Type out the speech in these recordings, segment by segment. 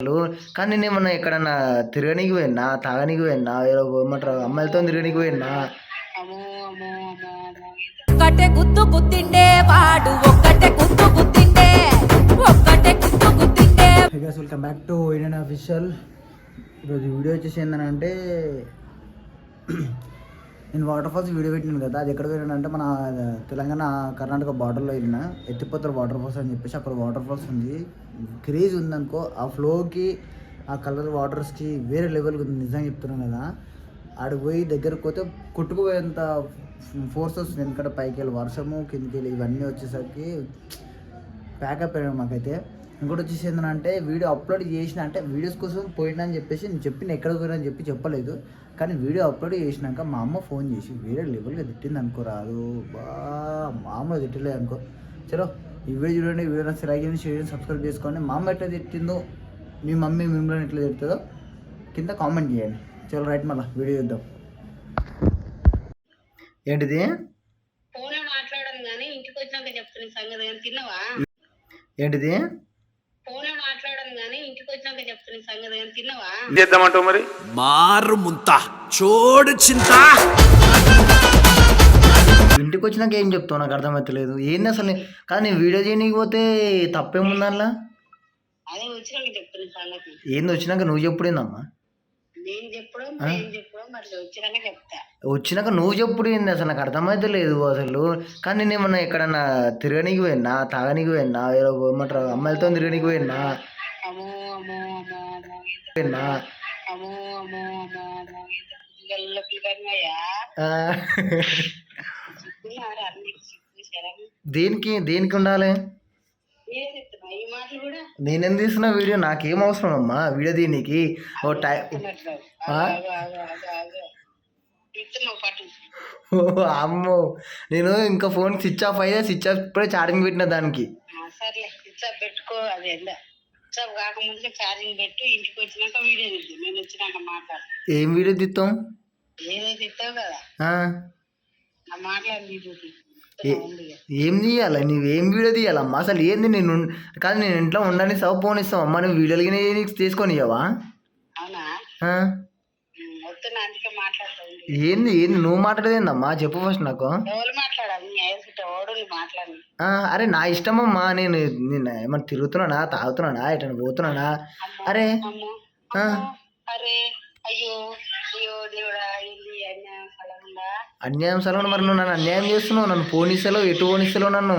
కానీ నేను ఏమన్నా ఎక్కడన్నా తిరగనీకి పోయినా తాగనీకి పోయినా ఏదో ఏమంటారు అమ్మాయిలతో తిరగనీకి పోయినా? ఒక్కటే గుద్దు గుద్దిండే వాడు ఒక్కటే గుద్దు గుద్దిండే ఒక్కటే గుద్దు గుద్దిండే. Guys welcome back to Indian official ఈరోజు వీడియో వచ్చేసి ఏంటంటే నేను వాటర్ ఫాల్స్ వీడియో పెట్టినాను కదా అది ఎక్కడ పోయినానంటే మన తెలంగాణ కర్ణాటక బార్డర్లో వెళ్ళిన ఎత్తిపోతారు వాటర్ ఫాల్స్ అని చెప్పేసి అక్కడ వాటర్ ఫాల్స్ ఉంది. క్రేజ్ ఉందనుకో ఆ ఫ్లోకి ఆ కలర్ వాటర్స్కి వేరే లెవెల్ ఉంది నిజంగా చెప్తున్నాను కదా. ఆడికి పోయి దగ్గరకు పోతే కొట్టుకుపోయేంత ఫోర్స్ వస్తుంది ఎందుకంటే పైకి వెళ్ళి వర్షము కిందికి వెళ్ళి ఇవన్నీ వచ్చేసరికి ప్యాకప్ అయ్యాడు మాకైతే. ఇంకోటి వచ్చేసి ఏంటంటే వీడియో అప్లోడ్ చేసిన అంటే వీడియోస్ కోసం పోయినా అని చెప్పేసి నేను చెప్పిన ఎక్కడ పోయినా అని చెప్పి చెప్పలేదు. కానీ వీడియో అప్లోడ్ చేసినాక మా అమ్మ ఫోన్ చేసి వేరే లెవెల్గా తిట్టింది అనుకో రాదు. బా మామూలుగా తిట్టలేదు అనుకో. చలో ఈ వీడియో చూడండి వీడియో నచ్చి లైక్ చేయండి షేర్ చేయండి సబ్స్క్రైబ్ చేసుకోండి. మా అమ్మ ఎట్లా తిట్టిందో మీ మమ్మీ మిమ్మల్ని ఎట్లా తిడుతుందో కింద కామెంట్ చేయండి. చలో రైట్ మళ్ళీ వీడియో చూద్దాం. ఏంటిది? ఫోన్ మాట్లాడడం కానీ ఇంటికి వచ్చినాక చెప్తున్న సంగతి కానీ తిన్నవా? ఏంటిది? కానీ ఇంటికి వచ్చినాక చెప్తున్న సంగతి కానీ తిన్నవా? చేద్దామంటావు మరి? మారు ముంత. చోడు చింత. ఇంటికి వచ్చినాక ఏం చెప్తావు? నాకు అర్థమవుతలేదు ఏంది అసలు నీ- కాదు నేను వీడియో చేయనీకి పోతే తప్పేముంది అందులో అదే వచ్చినాక చెప్తున్న సంగతి. ఏంది వచ్చినాక నువ్వు చెప్పుడేందమ్మా? నేను చెప్పడం నేను చెప్పడం మరి వచ్చినాక చెప్తా. వచ్చినాక నువ్వు చెప్పుడు ఏంది అసలు? నాకు అర్థమైతే లేదు అసలు. కానీ నేను ఏమన్నా ఎక్కడన్నా తిరగనీకి పోయినా తాగనీకి పోయినా ఏదో ఏమంటారు అమ్మాయిలతో తిరగనీకి పోయినా దేనికి దేనికి ఉండాలి. నేనేం తీసిన వీడియో? నాకేం అవసరం అమ్మా వీడియో దీనికి. ఓ టైం అమ్మో నేను ఇంకా ఫోన్ స్విచ్ ఆఫ్ అయ్యే స్విచ్ ఆఫ్ ఇప్పుడే ఛార్జింగ్ పెట్టిన దానికి. ఆ, పెట్టుకో కాకముందుకే ఛార్జింగ్ పెట్టు ఇంటికి వచ్చినాక వీడియో తీద్దు నేను వచ్చినాక మాట్లాడు ఏం వీడియో తీస్తాం ఏదైతే ఇస్తావు కదా. ఆ, మాట్లాడి ఏ- తీయాలి నువ్వేం వీడియో తీయాలమ్మా అసలు ఏంది నేను కాదు నేను ఇంట్లో ఉండని సవ ఫోన్ ఇస్తావు అమ్మా నువ్వు వీడియోలు తీసుకొని ఇవ్వవా అవునా? అందుకే ఏంది ఏంది నువ్వు మాట్లాడేందమ్మా చెప్పు ఫస్ట్ నాకు. ఎవరు మాట్లాడాలి? మాట్లాడి. అరే నా ఇష్టమమ్మా నేను నేను ఏమన్నా తిరుగుతున్నానా తాగుతున్నానా ఎటన్నా పోతున్నానా? అరే అరే అయ్యో అయ్యో దేవుడా ఏంది అన్యాయం సెలవు మరి నువ్వు నన్ను అన్యాయం చేస్తున్నావు నన్ను పోనిస్తలేవు ఎటు పోనిస్తలేవు నన్ను?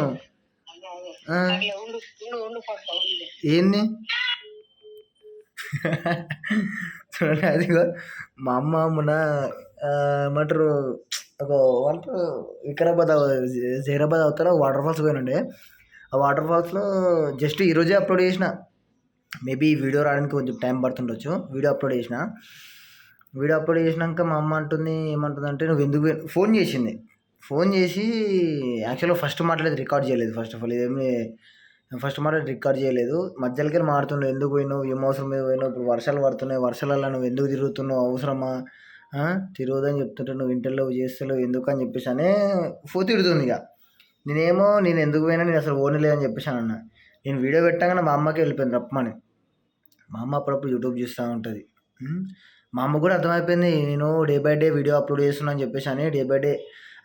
ఏంది? చూడండి. అదిగో మా అమ్మ మొన్న ఏమంటారు ఒక ఏమంటారు వికారాబాద్ జైరాబాద్ అవుతారా వాటర్ ఫాల్స్ పోయినండి. ఆ వాటర్ ఫాల్స్లో జస్ట్ ఈరోజే అప్లోడ్ చేసిన. మేబీ వీడియో రావడానికి కొంచెం టైం పడుతుండొచ్చు. వీడియో అప్లోడ్ చేసిన. వీడియో అప్లోడ్ చేసినాక మా అమ్మ అంటుంది ఏమంటుంది అంటే నువ్వు ఎందుకు ఫోన్ చేసింది. ఫోన్ చేసి యాక్చువల్గా ఫస్ట్ మాట్లాడేది రికార్డ్ చేయలేదు ఫస్ట్ ఆఫ్ ఆల్. ఇదేమి ఫస్ట్ మాట రికార్డ్ చేయలేదు. మధ్యలోకి మారుతున్నావు ఎందుకు పోయినావు ఏం అవసరం మీద పోయినావు ఇప్పుడు వర్షాలు పడుతున్నాయి వర్షాలలో నువ్వు ఎందుకు తిరుగుతున్నావు అవసరమా? తిరుగుదని చెప్తుంటే నువ్వు ఇంటర్లో చేస్తలేవు ఎందుకు అని చెప్పేసి అనే ఫో తిడుతుంది ఇక. నేనేమో నేను ఎందుకు పోయినా నేను అసలు ఓనలేదని చెప్పేసి అన్న. నేను వీడియో పెట్టగానే మా అమ్మకి వెళ్ళిపోయింది రప్పమని మా అమ్మ అప్పుడప్పుడు యూట్యూబ్ చూస్తూ ఉంటుంది. మా అమ్మ కూడా అర్థమైపోయింది నేను day by day video upload చేస్తున్నాను అని చెప్పేసి అని డే బై డే.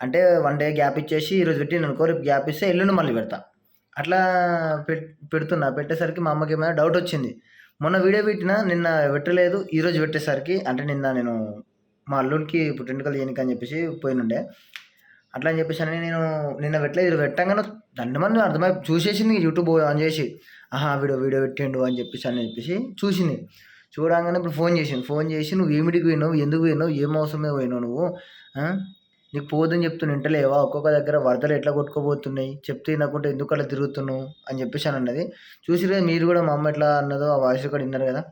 అంటే వన్ డే గ్యాప్ ఇచ్చేసి ఈరోజు పెట్టిన అనుకో రేపు గ్యాప్ ఇస్తే ఎల్లుండి మళ్ళీ పెడతా. అట్లా పెట్ పెడుతున్నా. పెట్టేసరికి మా అమ్మకి ఏమైనా డౌట్ వచ్చింది. మొన్న వీడియో పెట్టినా నిన్న పెట్టలేదు ఈరోజు పెట్టేసరికి అంటే నిన్న నేను మా అల్లుడికి పుట్టింటికలు చేయనికి అని చెప్పేసి పోయినుండే. అట్లా అని చెప్పేసి అని నేను నిన్న పెట్టలేదు ఇది పెట్టంగానే దండ మంది అర్థమై చూసేసింది యూట్యూబ్ ఆన్ చేసి ఆహా వీడియో వీడియో పెట్టిండు అని చెప్పేసి అని చెప్పేసి చూసింది. చూడంగానే ఇప్పుడు ఫోన్ చేసింది. ఫోన్ చేసి నువ్వు ఏమిటికి పోయినావు? ఎందుకు పోయినావు? ఏం అవసరమే పోయినావు నువ్వు? నీకు పోదని చెప్తున్నా వింటలేవా? ఒక్కొక్క దగ్గర వరదలు ఎట్లా కొట్టుకోబోతున్నాయి చెప్తే వినకుంటే ఎందుకు అలా తిరుగుతున్నావు? అని చెప్పేసి అని అన్నది. చూసి మీరు కూడా మా అమ్మ ఎట్లా అన్నదో ఆ వాయిస్ కూడా విన్నారు కదా.